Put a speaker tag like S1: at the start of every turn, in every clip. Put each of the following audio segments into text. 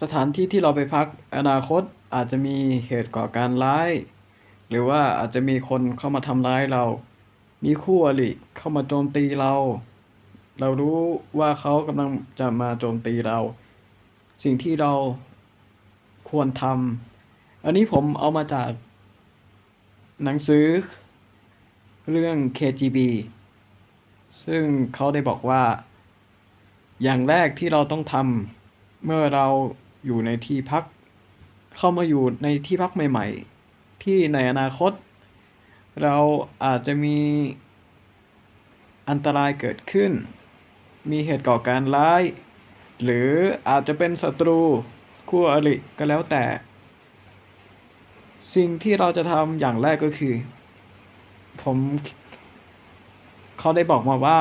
S1: สถานที่ที่เราไปพักอนาคตอาจจะมีเหตุก่อการร้าย หรือว่าอาจจะมีคนเข้ามาทำร้ายเรา มีคู่อริเข้ามาโจมตีเรา เรารู้ว่าเขากำลังจะมาโจมตีเรา สิ่งที่เราควรทำอันนี้ผมเอามาจาก หนังสือ เรื่อง KGB ซึ่งเขาได้บอกว่า อย่างแรกที่เราต้องทำเมื่อเรา อยู่ในที่พัก เข้ามาอยู่ในที่พักใหม่ ๆ ที่ในอนาคต เราอาจจะมีอันตรายเกิดขึ้น มีเหตุก่อการร้าย หรืออาจจะเป็นศัตรูคู่อริก็แล้วแต่ สิ่งที่เราจะทำอย่างแรกก็คือ ผมเขาได้บอกมาว่า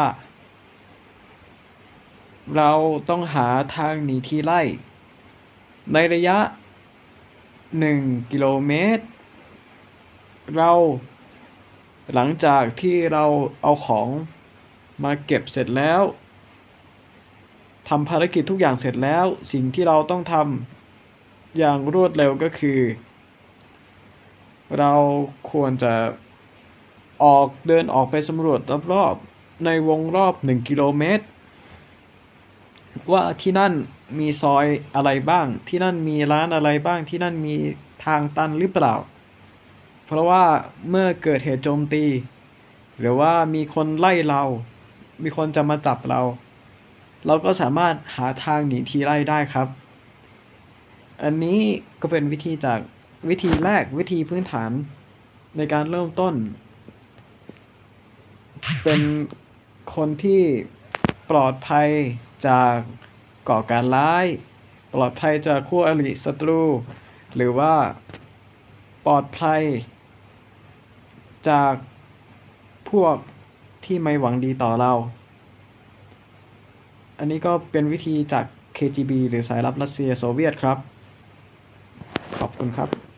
S1: เราต้องหาทางหนีที่ไล่ ในระยะ 1 กิโลเมตร เราหลังจากที่เราเอาของมาเก็บเสร็จแล้วทำภารกิจทุกอย่างเสร็จแล้วสิ่งที่เราต้องทำอย่างรวดเร็วก็คือ เราควรจะออกเดินออกไปสำรวจรอบๆในวงรอบ 1 กิโลเมตร ว่าที่นั่นมีซอยอะไรบ้าง ที่นั่นมีร้านอะไรบ้าง ที่นั่นมีทางตันหรือเปล่า เพราะว่าเมื่อเกิดเหตุโจมตี หรือว่ามีคนไล่เรา มีคนจะมาจับเรา เราก็สามารถหาทางหนีทีไล่ได้ครับ อันนี้ก็เป็นวิธีจากวิธีแรกวิธีพื้นฐานในการเริ่มต้น เป็นคนที่ปลอดภัย จากก่อการร้าย ปลอดภัยจากคู่อริศัตรู หรือว่าปลอดภัย จากพวกที่ไม่หวังดีต่อเรา อันนี้ก็เป็นวิธีจาก KGB หรือสายลับรัสเซียโซเวียตครับ ขอบคุณครับ